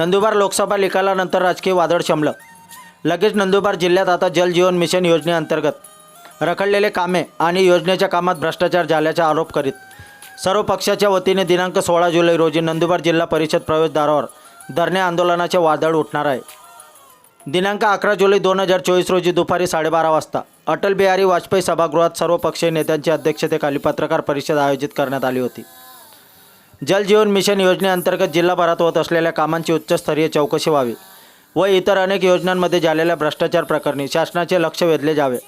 नंदुरबार लोकसभा निकालानंतर राजकीय वादळ शमलं. लगेच नंदुरबार जिल्ह्यात आता जल जीवन मिशन योजनेअंतर्गत रखडलेले कामे आणि योजनेच्या कामात भ्रष्टाचार झाल्याचा आरोप करीत. सर्व पक्षाच्या वतीने दिनांक सोळा जुलै रोजी नंदुरबार जिल्हा परिषद प्रवेशद्वारावर धरणे आंदोलनाचे वादळ उठणार आहे. दिनांक अकरा जुलै दोन हजार चोवीस रोजी दुपारी साडेबारा वाजता अटल बिहारी वाजपेयी सभागृहात सर्व पक्षीय नेत्यांच्या अध्यक्षतेखाली पत्रकार परिषद आयोजित करण्यात आली होती. जल जीवन मिशन योजनेअंतर्गत जिल्हाभरात होत असलेल्या कामांची उच्चस्तरीय चौकशी व्हावी व इतर अनेक योजनांमध्ये झालेल्या भ्रष्टाचार प्रकरणी शासनाचे लक्ष वेधले जावे.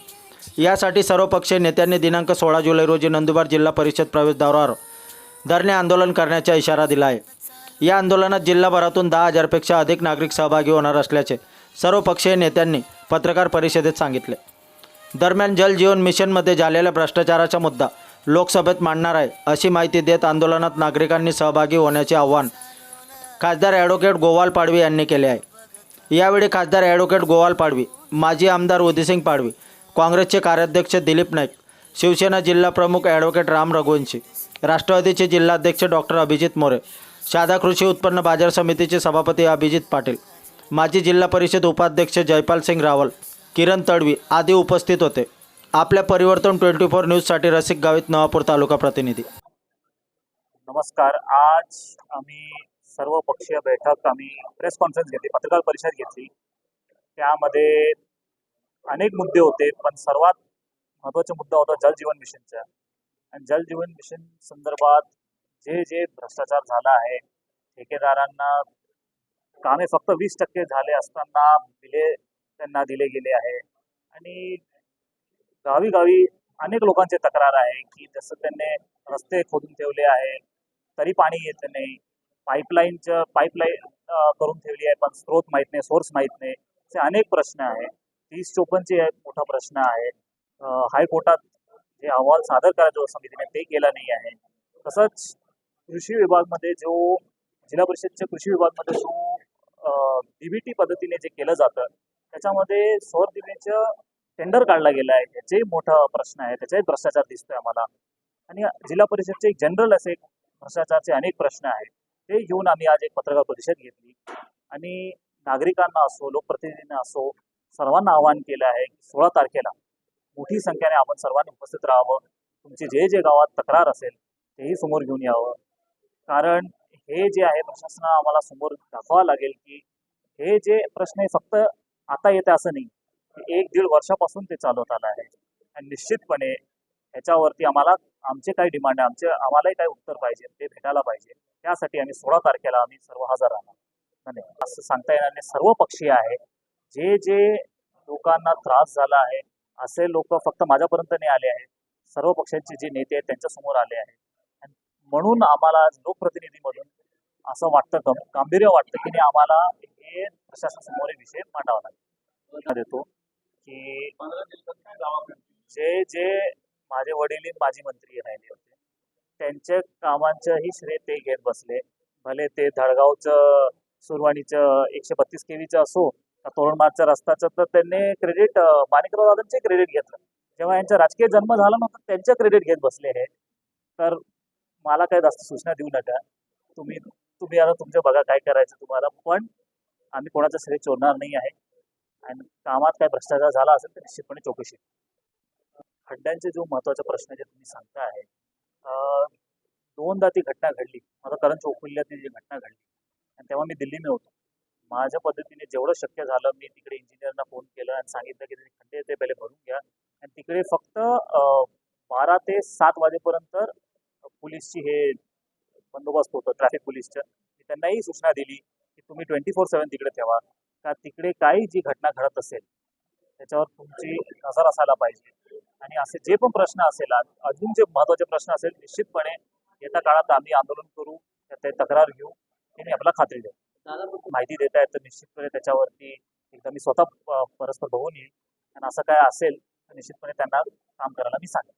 यासाठी सर्वपक्षीय नेत्यांनी दिनांक सोळा जुलै रोजी नंदुरबार जिल्हा परिषद प्रवेशद्वारावर धरणे आंदोलन करण्याचा इशारा दिला आहे. या आंदोलनात जिल्हाभरातून दहा हजारपेक्षा अधिक नागरिक सहभागी होणार असल्याचे सर्व पक्षीय नेत्यांनी पत्रकार परिषदेत सांगितले. दरम्यान जल जीवन मिशनमध्ये झालेल्या भ्रष्टाचाराचा मुद्दा लोकसभेत मांडणार आहे अशी माहिती देत आंदोलनात नागरिकांनी सहभागी होण्याचे आव्हान खासदार ॲडव्होकेट गोवाल पाडवी यांनी केले आहे. यावेळी खासदार ॲडव्होकेट गोवाल पाडवी माजी आमदार उदिसिंग पाडवी काँग्रेसचे कार्याध्यक्ष दिलीप नाईक शिवसेना जिल्हा प्रमुख ॲडव्होकेट राम रघुवंशी राष्ट्रवादीचे जिल्हाध्यक्ष डॉक्टर अभिजित मोरे शादा कृषी उत्पन्न बाजार समितीचे सभापती अभिजित पाटील माजी जिल्हा परिषद उपाध्यक्ष जयपाल सिंग रावल किरण तडवी आदी उपस्थित होते. आपल्या परिवर्तन ट्वेंटी फोर न्यूजसाठी रसिक गावित नवापूर तालुका प्रतिनिधी. नमस्कार. आज आम्ही सर्व पक्षीय बैठक आम्ही प्रेस कॉन्फरन्स घेतली पत्रकार परिषद घेतली. त्यामध्ये अनेक मुद्दे होते पण सर्वात महत्त्वाचा मुद्दा होता जल जीवन मिशनचा. आणि जल जीवन मिशन संदर्भात जे जे भ्रष्टाचार झाला आहे ठेकेदारांना कामे फक्त वीस टक्के झाले असताना बिले त्यांना दिले गेले आहे. आणि गावी गावी अनेक लोकांचे तक्रार आहे की जसं त्यांनी रस्ते खोदून ठेवले आहे तरी पाणी येत नाही. पाईपलाईनचं पाईपलाईन करून ठेवली आहे पण स्रोत माहीत नाही सोर्स माहीत नाही असे अनेक प्रश्न आहे तीस चोपनचे मोठा प्रश्न आहे. हायकोर्टात जे अहवाल सादर करायचं समितीने ते केलं नाही आहे. तसंच कृषी विभागमध्ये जो जिल्हा परिषदच्या कृषी विभागमध्ये जो डीबीटी पद्धतीने जे केलं जातं त्याच्यामध्ये सौर दिवेच्या टेंडर काढला गेला आहे. त्याचाही मोठा प्रश्न आहे. त्याचाही भ्रष्टाचार दिसतोय आम्हाला. आणि जिल्हा परिषदचे एक जनरल असे भ्रष्टाचारचे अनेक प्रश्न आहेत. ते घेऊन आम्ही आज एक पत्रकार परिषद घेतली. आणि नागरिकांना असो लोकप्रतिनिधींना असो सर्वांना आवाहन केलं आहे की सोळा तारखेला मोठी संख्येने आपण सर्वांनी उपस्थित राहावं. तुमचे जे जे गावात तक्रार असेल तेही समोर घेऊन यावं. कारण हे जे आहे प्रशासना आम्हाला समोर दाखवावं लागेल की हे जे प्रश्न आहे फक्त आता येते असं नाही. एक दीड वर्षापासून ते चालवत आलं आहे. आणि निश्चितपणे ह्याच्यावरती आम्हाला आमचे काही डिमांड आहे आमचे आम्हालाही काही उत्तर पाहिजे ते भेटायला पाहिजे. त्यासाठी आम्ही सोळा तारखेला आम्ही सर्व हजर राहणार धन्यवाद. असं सांगता येणार नाही. सर्व पक्षीय आहे. जे जे लोकांना त्रास झाला आहे असे लोक फक्त माझ्यापर्यंत नाही आले आहेत. सर्व पक्षांचे जे नेते आहेत त्यांच्यासमोर आले आहेत. आणि म्हणून आम्हाला लोकप्रतिनिधीमधून असं वाटतं गांभीर्य वाटतं की आम्हाला हे प्रशासनासमोर विषय मांडावा लागेल. देतो. की जे जे माझे वडील माजी मंत्री राहिले होते त्यांच्या कामांचंही श्रेय ते घेत बसले. भले ते धडगावचं सुरवाणीचं एकशे बत्तीस केवीचं असो तोरणमार्गच्या रस्ताचं तर त्यांनी क्रेडिट माणिकराव दादांचे क्रेडिट घेतलं. जेव्हा यांचा राजकीय जन्म झाला नव्हता त्यांचं क्रेडिट घेत बसले हे. तर मला काय जास्त सूचना देऊ नका. तुम्ही तुम्ही आता तुमचं बघा काय करायचं तुम्हाला. पण आम्ही कोणाचं श्रेय चोरणार नाही आहे. आणि कामात काय भ्रष्टाचार झाला असेल तर निश्चितपणे चौकशी. खड्ड्यांचे जो महत्त्वाचा प्रश्न जे तुम्ही सांगता आहे दोनदा ती घटना घडली. माझा करण चौफुल्यात जी घटना घडली आणि तेव्हा मी दिल्लीने होतो माझ्या पद्धतीने जेवढं शक्य झालं मी तिकडे इंजिनियरना फोन केलं आणि सांगितलं की तुम्ही खड्डे ते पहिले भरून घ्या. आणि तिकडे फक्त बारा ते सात वाजेपर्यंत पोलीसची हे बंदोबस्त होतं ट्रॅफिक पोलीसचं. त्यांनाही सूचना दिली की तुम्ही ट्वेंटी फोर सेवन तिकडे ठेवा. का तिकडे काही जी घटना घडत असेल त्याच्यावर तुमची नजर असायला पाहिजे. आणि असे जे पण प्रश्न असेल अजून जे महत्त्वाचे प्रश्न असेल निश्चितपणे येत्या काळात आम्ही आंदोलन करू त्या ते तक्रार घेऊ हे मी आपल्याला खात्री देऊ माहिती देत आहेत तर निश्चितपणे त्याच्यावरती. एकदा मी स्वतः प- परस्पर बघून येईल. आणि असं काय असेल तर निश्चितपणे त्यांना काम करायला मी सांगेन.